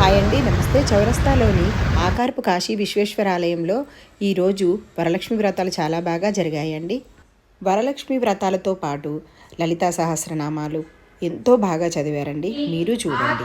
Hi అండి నమస్తే. చౌరస్తాలోని ఆకార్పు కాశీ విశ్వేశ్వరాలయంలో ఈరోజు వరలక్ష్మి వ్రతాలు చాలా బాగా జరిగాయండి. వరలక్ష్మి వ్రతాలతో పాటు లలితా సహస్రనామాలు ఎంతో బాగా చదివారండి. మీరు చూడండి.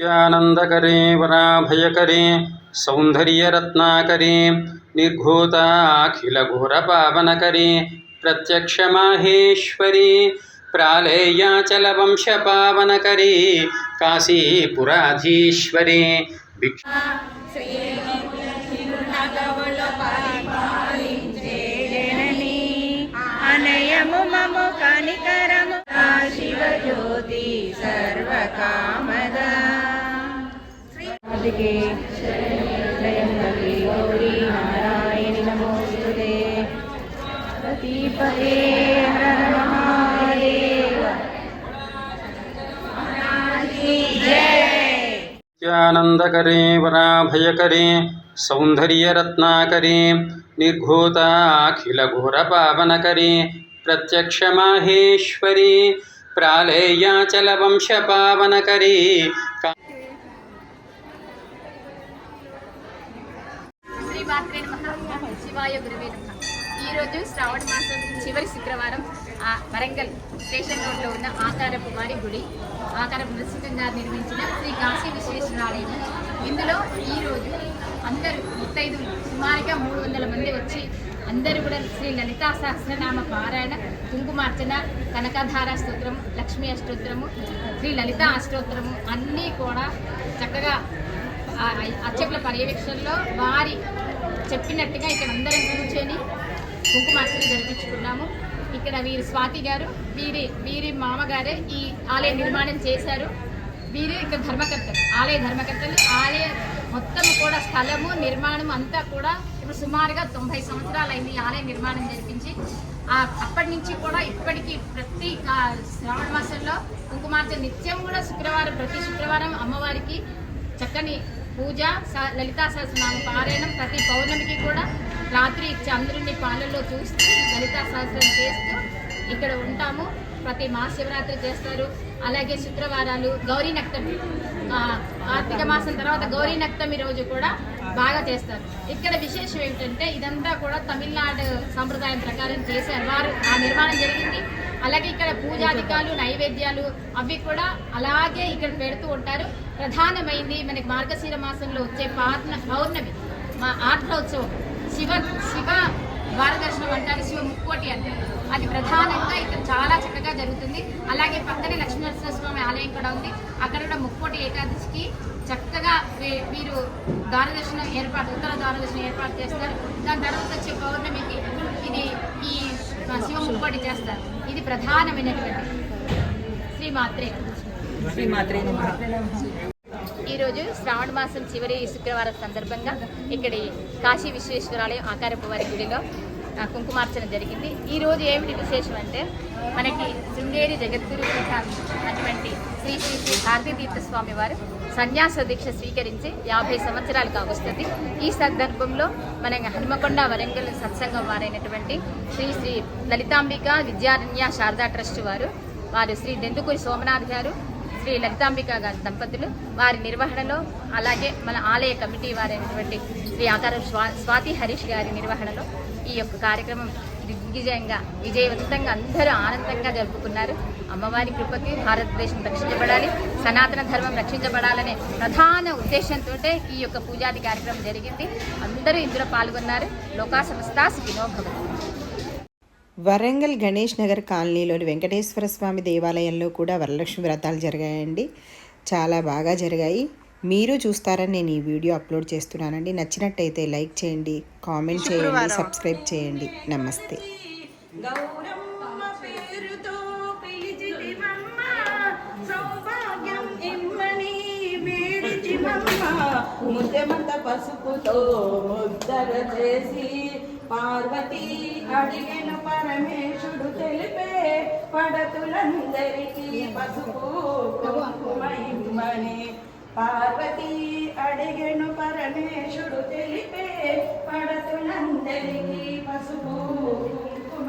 नित्यानन्दकरे वराभयकरे सौन्दर्यरत्नाकरे निर्घोताखिलघोरपावनकरे प्रत्यक्षमाहेश्वरी प्रालेयाचलवंशपावनकरे काशीपुराधीश्वरे भिक्ष नाथ के गौरी नारायण नमोस्तु प्रतिपदे करें सौंदर्य रत्ना करें, निर्घोता अखिल घोर पावन करें, प्रत्यक्ष माहेश्वरी प्रालेयाचल वंश पावन करें। శివాయ గురువే నమః. ఈరోజు శ్రావణ మాసం చివరి శుక్రవారం ఆ వరంగల్ స్టేషన్ రోడ్లో ఉన్న ఆకారపు వారి గుడి ఆకారపు నృసింహంగా నిర్మించిన శ్రీ కాశీ విశ్వేశ్వరాలయం. ఇందులో ఈరోజు అందరూ ముత్తైదులు సుమారుగా మూడు వందల మంది వచ్చి అందరూ కూడా శ్రీ లలితా సహస్రనామ పారాయణ కుంకుమార్చన కనకధార స్తోత్రం లక్ష్మీ అష్టోత్తరము శ్రీ లలితా అష్టోత్తరము అన్నీ కూడా చక్కగా ఆ అర్చకుల పర్యవేక్షణలో వారి చెప్పినట్టుగా ఇక్కడ అందరం కూర్చొని కుంకుమార్చన జరిపించుకున్నాము. ఇక్కడ వీరి స్వాతి గారు వీరి వీరి మామగారే ఈ ఆలయ నిర్మాణం చేశారు. వీరు ఇక్కడ ధర్మకర్తలు ఆలయ ధర్మకర్తలు. ఆలయ మొత్తం కూడా స్థలము నిర్మాణం అంతా కూడా ఇప్పుడు సుమారుగా తొంభై సంవత్సరాలు అయింది ఈ ఆలయ నిర్మాణం జరిపించి. అప్పటి నుంచి కూడా ఇప్పటికీ ప్రతి శ్రావణ మాసంలో కుంకుమార్చన నిత్యం కూడా శుక్రవారం ప్రతి శుక్రవారం అమ్మవారికి చక్కని పూజ లలితా సహస్రనామ పారాయణం ప్రతి పౌర్ణమికి కూడా రాత్రి చంద్రుని పాలల్లో చూస్తూ లలితా సహస్రం చేస్తూ ఇక్కడ ఉంటాము. ప్రతి మహాశివరాత్రి చేస్తారు. అలాగే శుక్రవారాలు గౌరీ నక్తమి. కార్తీక మాసం తర్వాత గౌరీ నక్తమి రోజు కూడా బాగా చేస్తారు. ఇక్కడ విశేషం ఏమిటంటే ఇదంతా కూడా తమిళనాడు సంప్రదాయం ప్రకారం చేశారు. వారు ఆ నిర్మాణం జరిగింది. అలాగే ఇక్కడ పూజాధికాలు నైవేద్యాలు అవి కూడా అలాగే ఇక్కడ పెడుతూ ఉంటారు. ప్రధానమైంది మనకి మార్గశీర మాసంలో వచ్చే పార్న పౌర్ణమి మా ఆర్ద్రోత్సవం శివ శివ ద్వారదర్శనం అంటారు శివ ముక్కోటి అంటారు. అది ప్రధానంగా ఇక్కడ చాలా చక్కగా జరుగుతుంది. అలాగే పక్కనే లక్ష్మీనరసింహస్వామి ఆలయం కూడా ఉంది. అక్కడ కూడా ముక్కోటి ఏకాదశికి చక్కగా మీరు వీరు దారదర్శనం ఏర్పాటు ఉత్తర దారదర్శనం ఏర్పాటు చేస్తారు. దాని తర్వాత వచ్చే పౌర్ణమికి ఇది ఈ శివ ముక్కోటి చేస్తారు. ఇది ప్రధానమైనటువంటి శ్రీమాత్రే. శ్రీమాత్రే ఈరోజు శ్రావణ మాసం చివరి శుక్రవారం సందర్భంగా ఇక్కడి కాశీ విశ్వేశ్వరాలయం ఆకారపు వారి గుడిలో కుంకుమార్చన జరిగింది. ఈ రోజు ఏమిటి విశేషం అంటే మనకి శృంగేరి జగద్గురు పీఠ అటువంటి శ్రీ శ్రీ శ్రీ భారతీతీర్థ స్వామి వారు సన్యాస దీక్ష స్వీకరించి యాభై సంవత్సరాలు కావస్తుంది ఈ సందర్భంలో మన హనుమకొండ వరంగల్ సత్సంగం వారైనటువంటి శ్రీ శ్రీ లలితాంబిక విద్యారణ్య శారదా ట్రస్ట్ వారు వారు శ్రీ దెందుకూరి సోమనాథ్ గారు శ్రీ లలితాంబిక గారి దంపతులు వారి నిర్వహణలో అలాగే మన ఆలయ కమిటీ వారైనటువంటి శ్రీ ఆకారం స్వా స్వాతి హరీష్ గారి నిర్వహణలో ఈ యొక్క కార్యక్రమం దిగ్విజయంగా విజయవంతంగా అందరూ ఆనందంగా జరుపుకున్నారు. అమ్మవారి కృపకి భారతదేశం రక్షించబడాలి సనాతన ధర్మం రక్షించబడాలనే ప్రధాన ఉద్దేశంతో ఈ యొక్క పూజాది కార్యక్రమం జరిగింది. అందరూ ఇందులో పాల్గొన్నారు. లోకా సంస్థ సుఖినో వరంగల్ గణేష్ నగర్ కాలనీలోని వెంకటేశ్వర స్వామి దేవాలయంలో కూడా వరలక్ష్మి వ్రతాలు జరిగాయండి. చాలా బాగా జరిగాయి. మీరు చూస్తారని నేను ఈ వీడియో అప్లోడ్ చేస్తున్నానండి. నచ్చినట్టయితే లైక్ చేయండి కామెంట్ చేయండి సబ్స్క్రైబ్ చేయండి. నమస్తే. గౌరమ్మ పేరుతో పిలిచితివమ్మ సౌభాగ్యం ఇమ్మని వేడిచివమ్మ ముద్దెమంత పసుపుతో ముద్దర చేసి పార్వతి అడిగిన పరమేశుడు తెలిపే పడతులందరికీ పసుపు కుంకుమ ఇమ్మని పార్వతి అడిగెను పరమేశుడు తెలిపే పడతులందరికీ పసుపు కుంకుమ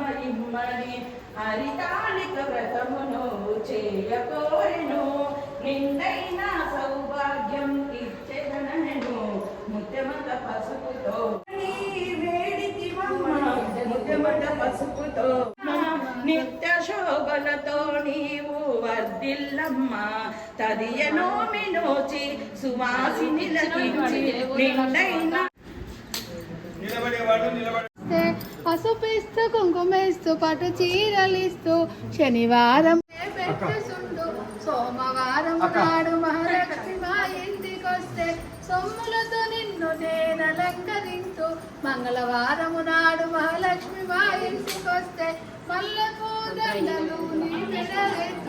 హరితాళిక వ్రతమును చేయకోరెను నిండైన సౌభాగ్యం తదియనో మినోచి సువాసిని నిండైన ఇస్తే పసుపు ఇస్తూ కుంకుమ ఇస్తూ పట్టు చీరలు ఇస్తూ శనివారం సోమవారం మంగళవారము నాడు మహాలక్ష్మి మా ఇంటికొస్తే.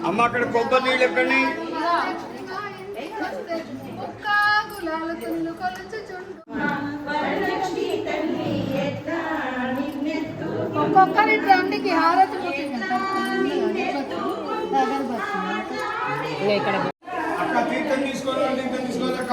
అమ్మ అక్కడ కొబ్బరి నీళ్ళు ఎక్కడి ఒక్క గులాలు తుల్లు నిన్నెత్తు ఒక్కొక్కరి తండ్రికి హారతి అక్క తీర్థం తీసుకోవాలి తీర్థం తీసుకోవాలక్క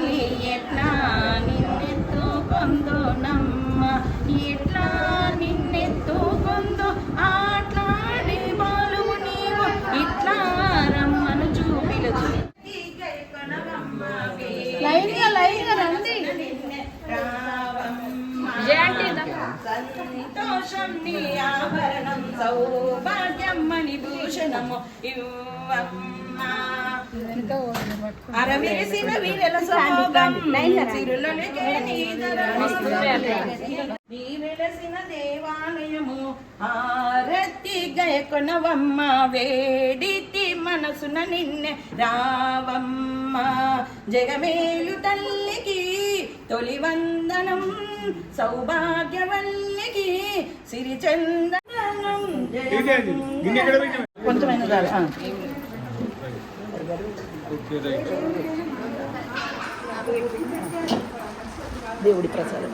ఆభరణం భూషణము ఇవ్వమ్మా. అరవిరిసిన వీరల సోగం నీ వెలసిన దేవాలయము ఆరతి గయకొనవమ్మ వేడితి మనసున నిన్నె రావమ్మ. జగమేలు తల్లికి తొలి వందనం సౌభాగ్యవల్లికి సిరిచంద కొంచెమైన దేవుడి ప్రసాదం.